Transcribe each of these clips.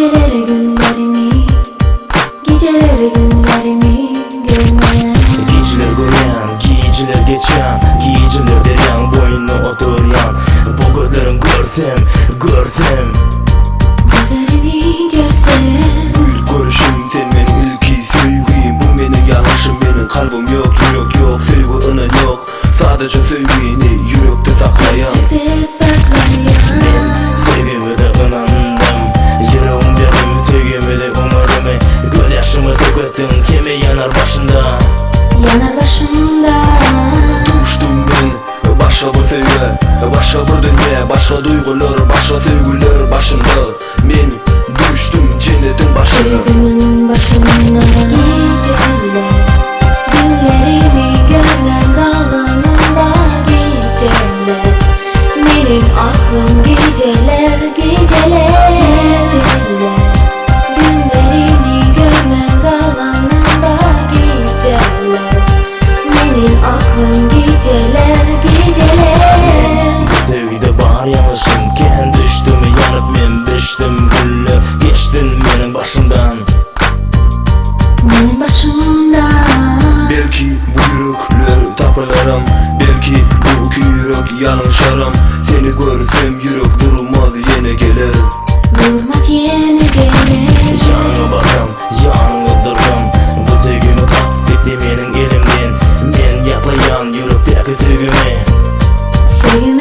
Geceleri günlerimi Geceleri günlerimi Görmeyen Geceler koyan, geceler geçen Geceler deyan, boynuna oturuyan Bu gözlerin görsem, görsem. Gözlerini görsem. İlk görüşüm sen benim ilki sevgim Bu benim yanlışım benim kalbim yok yürek yok. Sevgi önen yok Sadece sevgini yürekte saklayan. Hep dökettin, kime yanar başında. Yanar başımda. Düştüm ben. Başka bir sevgi Başka bir dünya Başka duygular Başka sevgiler başında. Ben düştüm cennetin başına. Sevgimin başına Geceler Günlerimi görmem kalanında Geceler. Benim aklım benim başımdan. Benim başımda Belki bu yürekler tapılarım Belki bu iki yürek yanışarım. Seni görsem yürek durmaz yine gelir. Durmak yeni gelir. Yanına bakam, yanına duram Bu sevgimi kap etti benim elimden. Ben yaklayan yürekteki sevgimi Sevgime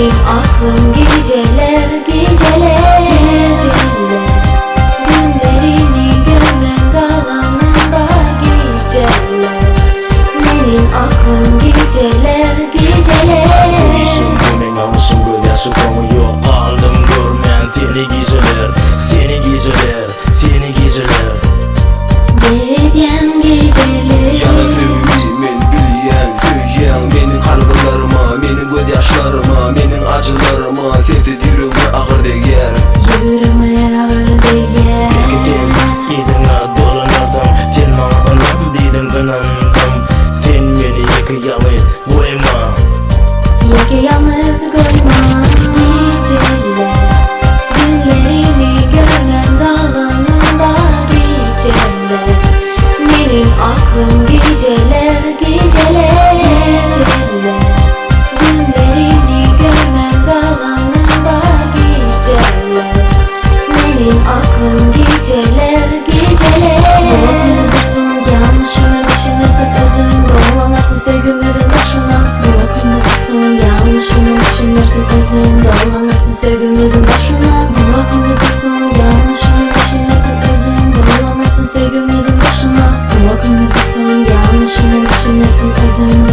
Benim aklım değer Gidin, dolanırdım Sen bana anam dedin inandım. Sen beni yıkayalı koyma. Yeke yalnız koyma Benim aklım geceler Geceler. Bu akıllısın yanlışını düşünmesin özün sevgimizin başına Bu akıllısın yanlışını düşünmesin özün Dolanasın sevgimizin başına Bu akıllısın yanlışını düşünmesin özün Dolanasın sevgimizin başına Bu akıllısın yanlışını düşünmesin özün